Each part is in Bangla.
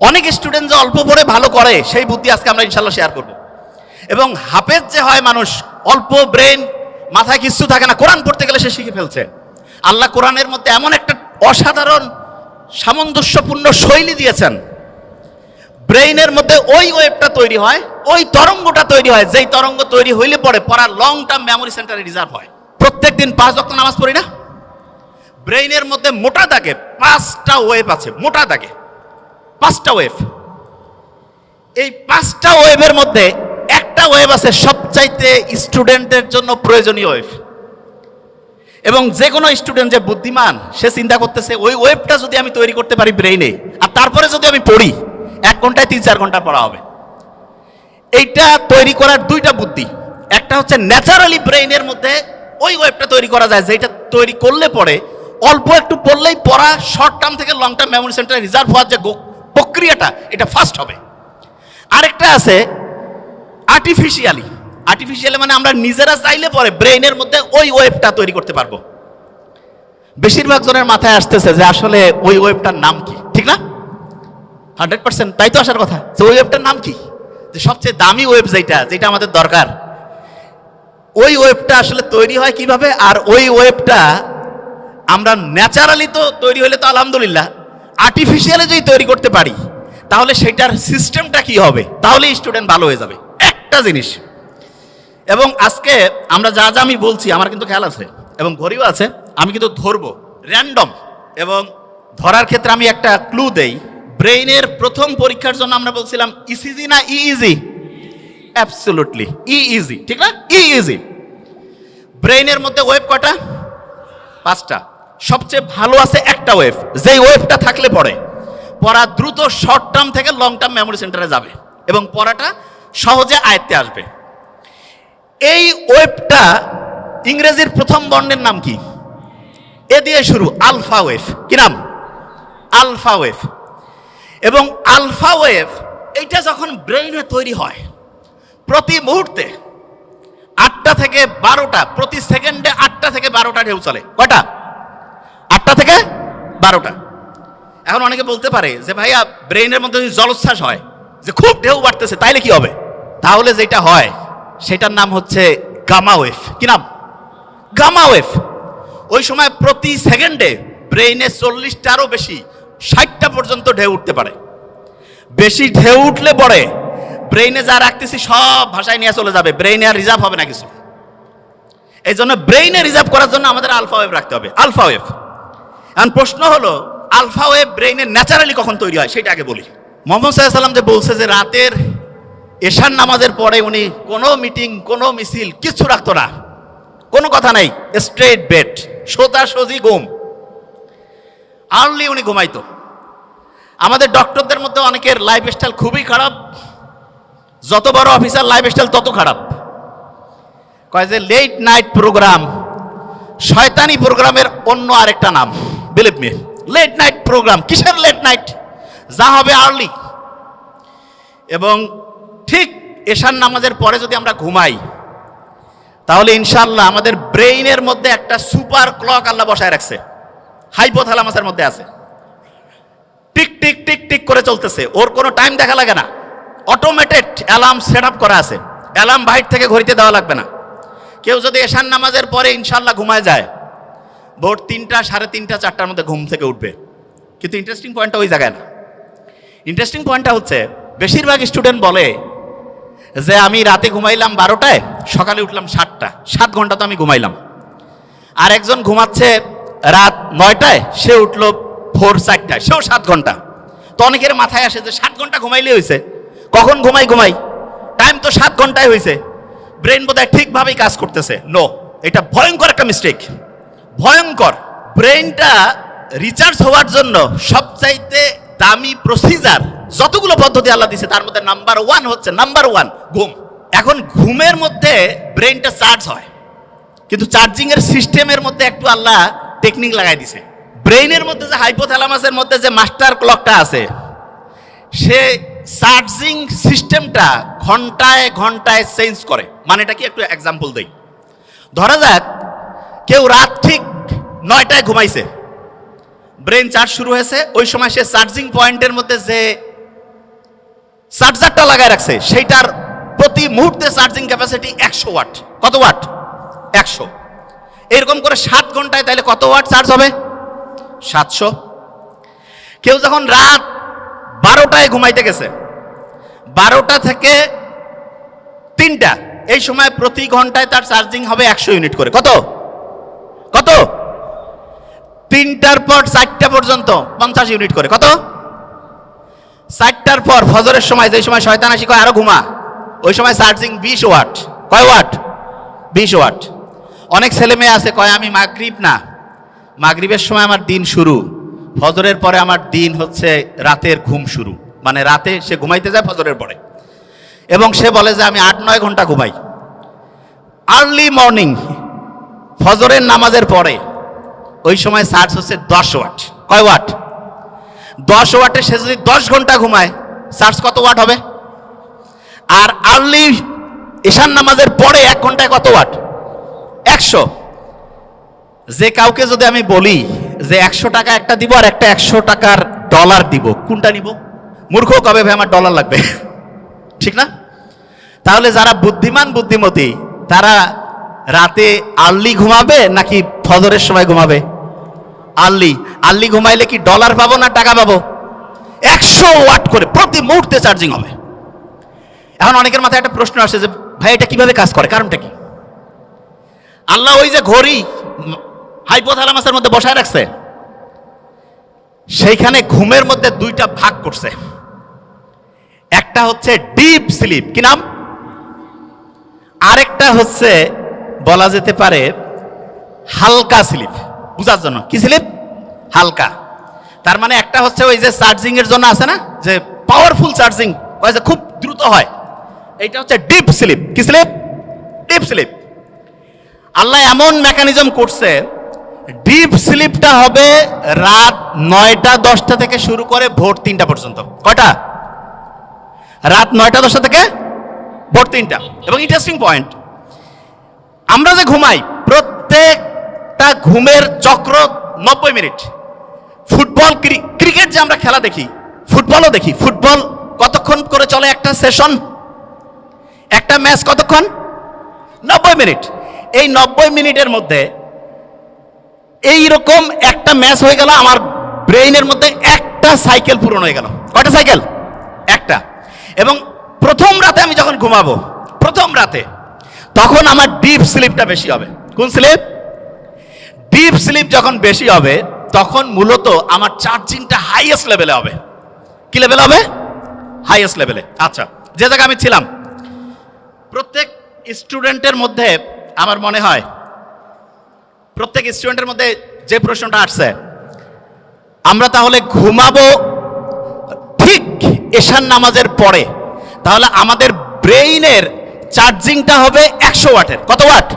অনেক স্টুডেন্ট যে অল্প পড়ে ভালো করে, সেই বুদ্ধি আজকে আমরা ইনশাল্লাহ শেয়ার করব। এবং হাফেজ যে হয় মানুষ, অল্প ব্রেন মাথায় কিচ্ছু থাকে না, কোরআন পড়তে গেলে সে শিখে ফেলছে। আল্লাহ কোরআনের মধ্যে এমন একটা অসাধারণ, সামঞ্জস্যপূর্ণ শৈলী দিয়েছেন। ব্রেইনের মধ্যে ওই ওয়েবটা তৈরি হয়, ওই তরঙ্গটা তৈরি হয়, যেই তরঙ্গ তৈরি হইলে পরে পড়ার লং টার্ম মেমোরি সেন্টারে রিজার্ভ হয়। প্রত্যেক দিন পাঁচ অক্ট নামাজ পড়ি না? ব্রেইনের মধ্যে মোটা দাগে পাঁচটা ওয়েভ আছে, মোটা দাগে। পাঁচটা ওয়েভ। এই পাঁচটা ওয়েভের মধ্যে একটা ওয়েভ আছে সবচাইতে স্টুডেন্টের জন্য প্রয়োজনীয় ওয়েভ। এবং যে কোনো স্টুডেন্ট যে বুদ্ধিমান, সে চিন্তা করতেছে, ওই ওয়েবটা যদি আমি তৈরি করতে পারি ব্রেইনে, আর তারপরে যদি আমি পড়ি, এক ঘন্টায় তিন চার ঘণ্টা পড়া হবে। এইটা তৈরি করার দুইটা বুদ্ধি। একটা হচ্ছে ন্যাচারালি ব্রেইনের মধ্যে ওই ওয়েবটা তৈরি করা যায় যেটা তৈরি করলে পরে অল্প একটু পড়লেই পড়া, শর্ট টার্ম থেকে লং টার্ম মেমোরি সেন্টারে রিজার্ভ হওয়ার যে প্রক্রিয়াটা, এটা ফাস্ট হবে। আরেকটা আছে আর্টিফিশিয়ালি আর্টিফিশিয়ালি মানে আমরা নিজেরা চাইলে পরে ব্রেইনের মধ্যে ওই ওয়েবটা তৈরি করতে পারব। বেশিরভাগ জনের মাথায় আসতেছে যে আসলে ওই ওয়েবটার নাম কি, ঠিক না? হান্ড্রেড পার্সেন্ট তাই তো আসার কথা। যে ওই ওয়েবটার নাম কি? যে সবচেয়ে দামি ওয়েব যেটা যেটা আমাদের দরকার। ওই ওয়েবটা আসলে তৈরি হয় কীভাবে? আর ওই ওয়েবটা আমরা ন্যাচারালি তো তৈরি হলে তো আলহামদুলিল্লাহ আর্টিফিশিয়ালি যদি তৈরি করতে পারি, তাহলে সেটার সিস্টেমটা কি হবে? তাহলে স্টুডেন্ট ভালো হয়ে যাবে। একটা জিনিস। এবং আজকে আমরা যা যা আমি বলছি, আমার কিন্তু খেয়াল আছে, এবং ঘড়িও আছে, আমি কিন্তু ধরবো। র্যান্ডম এবং ধরার ক্ষেত্রে আমি একটা ক্লু দেই। ব্রেইনের প্রথম পরীক্ষার জন্য আমরা বলছিলাম ইসিজি না ই ইজি অ্যাবসলুটলি ইজি ঠিক না? ই ইজি ব্রেইনের মধ্যে ওয়েব কটা? পাঁচটা। সবচেয়ে ভালো আছে একটা ওয়েভ যেই ওয়েভটা থাকলে পরে। পড়া দ্রুত শর্ট টার্ম থেকে লং টার্ম মেমোরি সেন্টারে যাবে এবং পড়াটা সহজে আয়ত্তে আসবে। এই ওয়েভটা ইংরেজির প্রথম বর্ণের নাম কি? এ দিয়ে শুরু আলফা ওয়েভ কি নাম? আলফা ওয়েভ এবং আলফা ওয়েভ এইটা যখন ব্রেইনে তৈরি হয়, প্রতি মুহূর্তে আটটা থেকে বারোটা, প্রতি সেকেন্ডে আটটা থেকে বারোটা ঢেউ চলে। কয়টা? আটটা থেকে বারোটা। এখন অনেকে বলতে পারে যে, ভাইয়া ব্রেইনের মধ্যে যদি জলোচ্ছ্বাস হয়, যে খুব ঢেউ বাড়তেছে, তাইলে কি হবে? তাহলে যেটা হয়, সেটার নাম হচ্ছে গামা ওয়েভ কি নাম? গামা ওয়েভ ওই সময় প্রতি সেকেন্ডে ব্রেইনে চল্লিশটারও বেশি, ষাটটা পর্যন্ত ঢেউ উঠতে পারে। বেশি ঢেউ উঠলে পরে ব্রেইনে যা রাখতেছি, সব ভাষায় নিয়ে চলে যাবে। ব্রেইনে আর রিজার্ভ হবে না কিছু। এই জন্য ব্রেইনে রিজার্ভ করার জন্য আমাদের আলফা ওয়েভ রাখতে হবে। আলফা ওয়েভ এখন প্রশ্ন হলো আলফা ওয়েভ ব্রেইনে ন্যাচারালি কখন তৈরি হয়, সেটা আগে বলি। মোহাম্মদ সাল্লাম যে বলছে যে রাতের এশার নামাজের পরে উনি কোনো মিটিং কোনো মিছিল কিচ্ছু রাখতো না। কোনো কথা নেই স্ট্রেট বেড সোজা সোজি ঘুম। আর্লি উনি ঘুমাইতো। আমাদের ডক্টরদের মধ্যে অনেকের লাইফ স্টাইল খুবই খারাপ। যত বড় অফিসার লাইফ স্টাইল তত খারাপ। কয় যে লেট নাইট প্রোগ্রাম শয়তানি প্রোগ্রামের অন্য আরেকটা নাম। Believe me late night programme কিসের লেট নাইট যা হবে আর্লি এবং ঠিক এশার নামাজের পরে যদি আমরা ঘুমাই, তাহলে ইনশাল্লাহ আমাদের ব্রেইনের মধ্যে একটা সুপার ক্লক আল্লাহ বসায় রাখছে। হাইপোথ্যালামাসের মধ্যে আছে। টিক টিক টিক টিক করে চলতেছে। ওর কোনো টাইম দেখা লাগে না। অটোমেটেড অ্যালার্ম সেট আপ করা আছে। অ্যালার্ম বাইর থেকে ঘড়িতে দেওয়া লাগবে না। কেউ যদি এশান নামাজের পরে ইনশাল্লাহ ঘুমায় যায় ভোর তিনটা, সাড়ে তিনটা, চারটার মধ্যে ঘুম থেকে উঠবে। কিন্তু ইন্টারেস্টিং পয়েন্টটা ওই জায়গায় না। ইন্টারেস্টিং পয়েন্টটা হচ্ছে, বেশিরভাগ স্টুডেন্ট বলে যে, আমি রাতে ঘুমাইলাম বারোটায়, সকালে উঠলাম সাতটা। সাত ঘণ্টা তো আমি ঘুমাইলাম। আর একজন ঘুমাচ্ছে রাত নয়টায়, সে উঠল ভোর চারটায়, সেও সাত ঘণ্টা। তো অনেকের মাথায় আসে যে, সাত ঘণ্টা ঘুমাইলে হয়েছে কখন ঘুমাই ঘুমাই? টাইম তো সাত ঘন্টায় হয়েছে ব্রেন বোধহয় ঠিকভাবেই কাজ করতেছে। নো এটা ভয়ঙ্কর একটা মিস্টেক ভয়ঙ্কর। ব্রেনটা রিচার্জ হওয়ার জন্য সবচাইতে দামি প্রসিজার যতগুলো পদ্ধতি আল্লাহ দিছে তার মধ্যে নাম্বার ওয়ান হচ্ছে নাম্বার ওয়ান ঘুম। এখন ঘুমের মধ্যে ব্রেনটা চার্জ হয়। কিন্তু চার্জিং এর সিস্টেমের মধ্যে একটু আল্লাহ টেকনিক লাগাই দিছে ব্রেইনের মধ্যে যে হাইপোথ্যালামাসের মধ্যে যে মাস্টার ক্লকটা আছে, সে চার্জিং সিস্টেমটা ঘন্টায় ঘন্টায় চেঞ্জ করে। মানে এটা কি একটু এক্সাম্পল দেই। ধরা যাক কেউ রাত ঠিক নয়টায় ঘুমাইছে। ব্রেন চার্জ শুরু হয়েছে, ওই সময় সে চার্জিং পয়েন্টের মধ্যে যে চার্জারটা লাগায় রাখছে, সেইটার প্রতি মুহূর্তে চার্জিং ক্যাপাসিটি একশো ওয়াট কত ওয়াট একশো। এরকম করে সাত ঘন্টায় তাহলে কত ওয়াট চার্জ হবে? সাতশো। কেউ যখন রাত বারোটায় ঘুমাইতে গেছে, বারোটা থেকে তিনটা, এই সময় প্রতি ঘন্টায় তার চার্জিং হবে একশো ইউনিট করে। কত? কত? তিনটার পর চারটা পর্যন্ত পঞ্চাশ ইউনিট করে, কত? চারটার পর ফজরের সময় যে সময় শয়তান আসি কয়, আরও ঘুমা। ওই সময় চার্জিং বিশ ওয়াট। কয় ওয়াট? বিশ ওয়াট। অনেক ছেলে মেয়ে আছে, কয়, আমি মাগরিব না। মাগরিবের সময় আমার দিন শুরু। ফজরের পরে আমার দিন হচ্ছে রাতের ঘুম শুরু। মানে রাতে সে ঘুমাইতে যায় ফজরের পরে। এবং সে বলে যে, আমি আট নয় ঘণ্টা ঘুমাই। আর্লি মর্নিং ফজরের নামাজের পরে, ওই সময় চার্জ হচ্ছে দশ ওয়াট। কয় ওয়াট? দশ ওয়াটে সে যদি দশ ঘণ্টা ঘুমায় চার্জ কত ওয়াট হবে? আর আর্লি ঈশান নামাজের পরে এক ঘন্টায় কত ওয়াট? একশো। যে কাউকে যদি আমি বলি যে একশো টাকা একটা দিব আর একটা একশো টাকার ডলার দিব, কোনটা নিব? মূর্খ, কবে ভাই আমার ডলার লাগবে? ঠিক না? তাহলে যারা বুদ্ধিমান, বুদ্ধিমতী, তারা রাতে আর্লি ঘুমাবে নাকি ফজরের সময় ঘুমাবে? আর্লি আর্লি ঘুমাইলে কি ডলার পাবো না টাকা পাবো? একশো ওয়াট করে প্রতি মুহূর্তে চার্জিং হবে। এখন অনেকের মাথায় একটা প্রশ্ন আসে যে, ভাই, এটা কীভাবে কাজ করে? কারণটা কি? আল্লাহ ওই যে ঘড়ি হাইপোথালামাসের মধ্যে বসায় রাখছে, সেইখানে ঘুমের মধ্যে দুইটা ভাগ করছে। একটা হচ্ছে ডিপ স্লিপ কি নাম? আরেকটা হচ্ছে বলা যেতে পারে হালকা স্লিপ। বুঝার জন্য। কি স্লিপ? হালকা। তার মানে একটা হচ্ছে ওই যে চার্জিং এর জন্য আছে না? যে পাওয়ারফুল চার্জিং ওই যে খুব দ্রুত হয়। এইটা হচ্ছে ডিপ স্লিপ। কি স্লিপ? Deep sleep. আল্লাহ এমন মেকানিজম করছে ডিপ স্লিপটা হবে রাত নয়টা দশটা থেকে শুরু করে ভোর তিনটা পর্যন্ত। কয়টা? রাত নয়টা দশটা থেকে ভোর তিনটা। এবং ইন্টারেস্টিং পয়েন্ট আমরা যে ঘুমাই, প্রত্যেকটা ঘুমের চক্র নব্বই মিনিট। ফুটবল ক্রিকেট যে আমরা খেলা দেখি, ফুটবলও দেখি। ফুটবল কতক্ষণ করে চলে একটা সেশন? একটা ম্যাচ কতক্ষণ? নব্বই মিনিট। এই নব্বই মিনিটের মধ্যে এই রকম একটা ম্যাচ হয়ে গেল, আমার ব্রেইনের মধ্যে একটা সাইকেল পূরণ হয়ে গেল। কয়টা সাইকেল? একটা। এবং প্রথম রাতে আমি যখন ঘুমাবো, প্রথম রাতে তখন আমার ডিপ স্লিপটা বেশি হবে। কোন স্লিপ ডিপ স্লিপ যখন বেশি হবে, তখন মূলত আমার চার্জিংটা হাইয়েস্ট লেভেলে হবে। কি লেভেল হবে? হাইয়েস্ট লেভেলে আচ্ছা যে জায়গায় আমি ছিলাম, প্রত্যেক স্টুডেন্টের মধ্যে আমার মনে হয়, প্রত্যেক স্টুডেন্টের মধ্যে যে প্রশ্নটা আসছে, আমরা তাহলে ঘুমাবো ঠিক এশান নামাজের পরে, তাহলে আমাদের ব্রেইনের চার্জিংটা হবে একশো ওয়াটের। কত ওয়াট?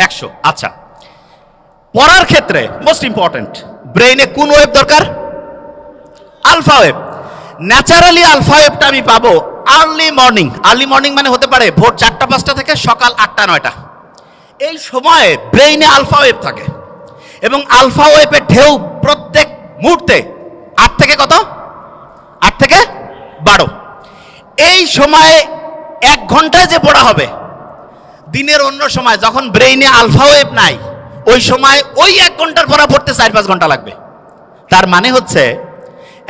একশো। আচ্ছা। পড়ার ক্ষেত্রে মোস্ট ইম্পর্টেন্ট ব্রেইনে কোন ওয়েব দরকার? আলফা ওয়েব ন্যাচারালি আলফা ওয়েবটা আমি পাবো আর্লি মর্নিং আর্লি মর্নিং মানে হতে পারে ভোর চারটা, পাঁচটা থেকে সকাল আটটা, নয়টা। এই সময়ে ব্রেইনে আলফা ওয়েব থাকে। এবং আলফা ওয়েবের ঢেউ প্রত্যেক মুহূর্তে আট থেকে কত? আট থেকে বারো। এই সময়ে এক ঘন্টায় যে পড়া হবে দিনের অন্য সময় যখন ব্রেইনে আলফা ওয়েব নাই, ওই সময় ওই এক ঘণ্টার পড়া পড়তে চার পাঁচ ঘণ্টা লাগবে। তার মানে হচ্ছে,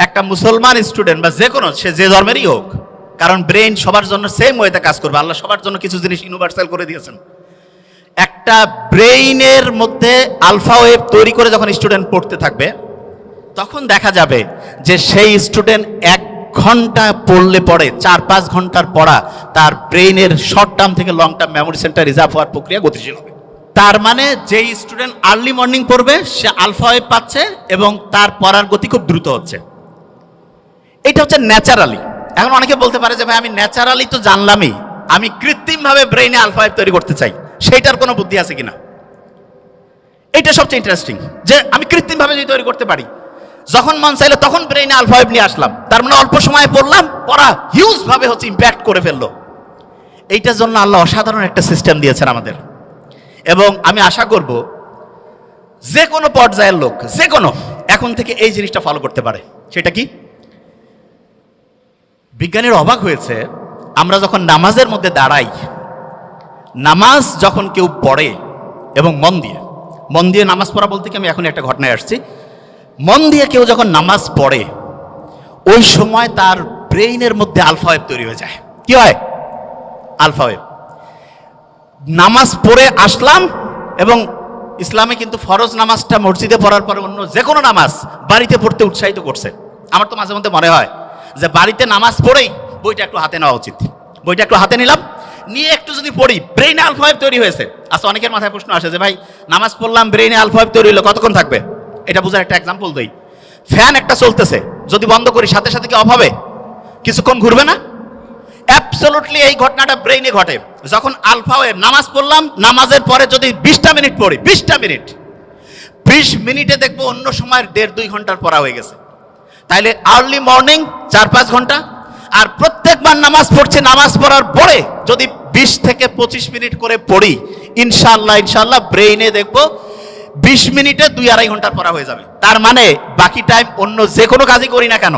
একটা মুসলমান স্টুডেন্ট বা যে কোনো সে যে ধর্মেরই হোক, কারণ ব্রেন সবার জন্য সেম ওয়েতে কাজ করবে। আল্লাহ সবার জন্য কিছু জিনিস ইউনিভার্সাল করে দিয়েছেন। একটা ব্রেইনের মধ্যে আলফা ওয়েভ তৈরি করে যখন স্টুডেন্ট পড়তে থাকবে, তখন দেখা যাবে যে সেই স্টুডেন্ট এক ঘণ্টা পড়লে পড়ে চার পাঁচ ঘণ্টার পড়া, তার ব্রেইনের শর্ট টার্ম থেকে long term memory centre reserve হওয়ার প্রক্রিয়া গতিশীল হবে। তার মানে যেই স্টুডেন্ট আর্লি মর্নিং পড়বে, সে আলফা ওয়েভ পাচ্ছে এবং তার পড়ার গতি খুব দ্রুত হচ্ছে। এটা হচ্ছে ন্যাচারালি এখন অনেকে বলতে পারে যে, ভাই, আমি ন্যাচারালি তো জানলামই। আমি কৃত্রিমভাবে ব্রেইনে আলফা ওয়েভ তৈরি করতে চাই। সেইটার কোনো বুদ্ধি আছে কিনা? এটা সবচেয়ে ইন্টারেস্টিং যে, আমি কৃত্রিমভাবে যদি তৈরি করতে পারি যখন মন চাইলো তখন ব্রেইনে আলফা নিয়ে আসলাম। তার মানে অল্প সময়ে পড়লাম, পড়া হিউজ ভাবে হচ্ছে ইম্প্যাক্ট করে ফেলল। এইটার জন্য আল্লাহ অসাধারণ একটা সিস্টেম দিয়েছেন আমাদের। এবং আমি আশা করব, যে কোনো পর্যায়ের লোক, যে কোনো, এখন থেকে এই জিনিসটা ফলো করতে পারে। সেটা কি? বিজ্ঞানীর অবাক হয়েছে, আমরা যখন নামাজের মধ্যে দাঁড়াই, নামাজ যখন কেউ পড়ে এবং মন দিয়ে মন দিয়ে নামাজ পড়া বলতে কি আমি এখন একটা ঘটনায় আসছি মন দিয়ে কেউ যখন নামাজ পড়ে, ওই সময় তার ব্রেইনের মধ্যে আলফা ওয়েব তৈরি হয়ে যায়। কি হয়? Alpha wave. নামাজ পড়ে আসলাম এবং ইসলামে কিন্তু ফরজ নামাজটা মসজিদে পড়ার পরে অন্য যে কোনো নামাজ বাড়িতে পড়তে উৎসাহিত করছে। আমার তো মাঝে মধ্যে মনে হয় যে বাড়িতে নামাজ পড়েই বইটা একটু হাতে নেওয়া উচিত। বইটা একটু হাতে নিলাম, নিয়ে একটু যদি পড়ি, ব্রেইনে আলফাওয়েব তৈরি হয়েছে। আচ্ছা অনেকের মাথায় প্রশ্ন আসে যে ভাই, নামাজ পড়লাম, ব্রেইনে আলফাওয়েব তৈরি হলো, কতক্ষণ থাকবে? এটা বোঝার একটা এক্সাম্পল দিই। ফ্যান একটা চলতেছে, যদি বন্ধ করি, সাথে সাথে কি অফ হবে? কিছুক্ষণ ঘুরবে না? অ্যাবসলুটলি এই ঘটনাটা ব্রেইনে ঘটে। যখন আলফা ওয়েভ নামাজ পড়লাম, নামাজের পরে যদি বিশটা মিনিট পড়ি, বিশটা মিনিট, বিশ মিনিটে দেখব অন্য সময়ের দেড় দুই ঘণ্টার পড়া হয়ে গেছে। তাইলে আর্লি মর্নিং চার পাঁচ ঘণ্টা, আর প্রত্যেকবার নামাজ পড়ছে, নামাজ পড়ার পরে যদি বিশ থেকে পঁচিশ মিনিট করে পড়ি ইনশাল্লাহ ইনশাল্লাহ ব্রেইনে দেখব বিশ মিনিটে দুই আড়াই ঘণ্টার পড়া হয়ে যাবে। তার মানে বাকি টাইম অন্য যে কোনো কাজই করি না কেন?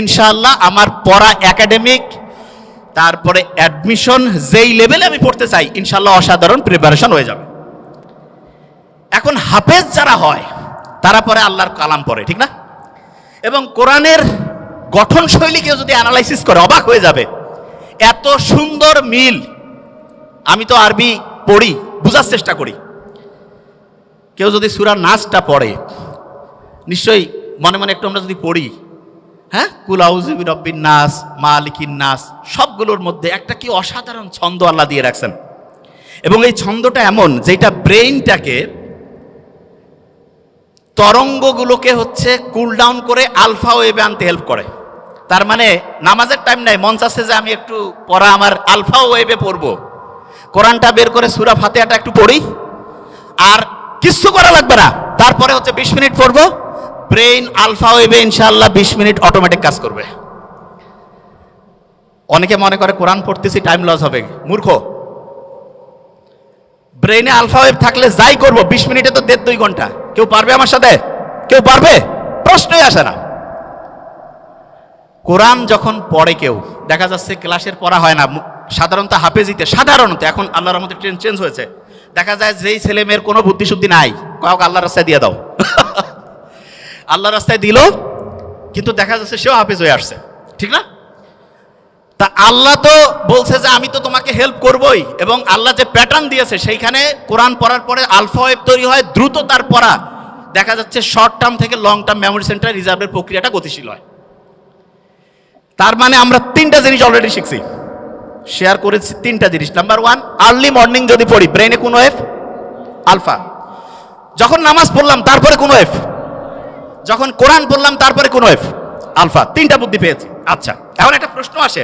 ইনশাল্লাহ আমার পড়া একাডেমিক তারপরে অ্যাডমিশন যেই লেভেলে আমি পড়তে চাই ইনশাল্লাহ অসাধারণ প্রিপারেশন হয়ে যাবে। এখন হাফেজ যারা হয়, তারা পরে আল্লাহর কালাম পড়ে, ঠিক না? এবং কোরআনের গঠন শৈলীকে যদি অ্যানালাইসিস করে, অবাক হয়ে যাবে। এত সুন্দর মিল, আমি তো আরবি পড়ি, বোঝার চেষ্টা করি। কেউ যদি সুরা নাচটা পড়ে, নিশ্চয়ই মনে মনে একটু আমরা যদি পড়ি হ্যাঁ? কুলাউজিবি রব্বিন নাস, মালিকিন নাস, সবগুলোর মধ্যে একটা কি অসাধারণ ছন্দ আল্লাহ দিয়ে রাখছেন। এবং এই ছন্দটা এমন, যেটা ব্রেইনটাকে তরঙ্গগুলোকে হচ্ছে কুল ডাউন করে আলফা ওয়েবে আনতে হেল্প করে। তার মানে নামাজের টাইম নাই মন চাচ্ছে যে আমি একটু পড়া আমার আলফা ওয়েবে পড়ব। কোরআনটা বের করে সুরা ফাতেহাটা একটু পড়ি, আর কিচ্ছু করা লাগবে না। তারপরে হচ্ছে বিশ মিনিট পড়ব ব্রেইন আলফা ওয়েবে ইনশাল্লাহ বিশ মিনিট অটোমেটিক কাজ করবে। অনেকে মনে করে কোরআন পড়তেছি টাইম লস হবে। মূর্খ। ব্রেইনে আলফা ওয়েভ থাকলে যাই করব, বিশ মিনিটে তো দেড় দুই ঘণ্টা। কেউ পারবে আমার সাথে? কেউ পারবে? প্রশ্নই আসে না। কোরআন যখন পড়ে কেউ, দেখা যাচ্ছে ক্লাসের পড়া হয় না। সাধারণত হাফেজিতে, সাধারণত, এখন আল্লাহর মধ্যে ট্রেন চেঞ্জ হয়েছে। দেখা যায় যেই ছেলে মেয়ের কোনো বুদ্ধি শুদ্ধি নাই। কাউকে আল্লাহ রাস্তায় দিয়ে দাও। আল্লাহ রাস্তায় দিল, কিন্তু দেখা যাচ্ছে সেও হাফেজ হয়ে আসছে। ঠিক না? তা আল্লাহ তো বলছে যে আমি তো তোমাকে হেল্প করবই, এবং আল্লাহ যে প্যাটার্ন দিয়েছে, সেইখানে কোরআন পড়ার পরে আলফা ওয়েব তৈরি হয়, দ্রুত তার পড়া। দেখা যাচ্ছে শর্ট টার্ম থেকে লং টার্ম মেমোরি সেন্টার রিজার্ভের প্রক্রিয়াটা গতিশীল হয়। তার মানে আমরা তিনটা জিনিস অলরেডি শিখছি। শেয়ার করেছি তিনটা জিনিস। নাম্বার ওয়ান আর্লি মর্নিং যদি পড়ি ব্রেনে কোনো এফ আলফা যখন নামাজ পড়লাম, তারপরে কোনো এফ যখন কোরআন পড়লাম, তারপরে কোনো এফ আলফা তিনটা বুদ্ধি পেয়েছি। আচ্ছা এখন একটা প্রশ্ন আসে।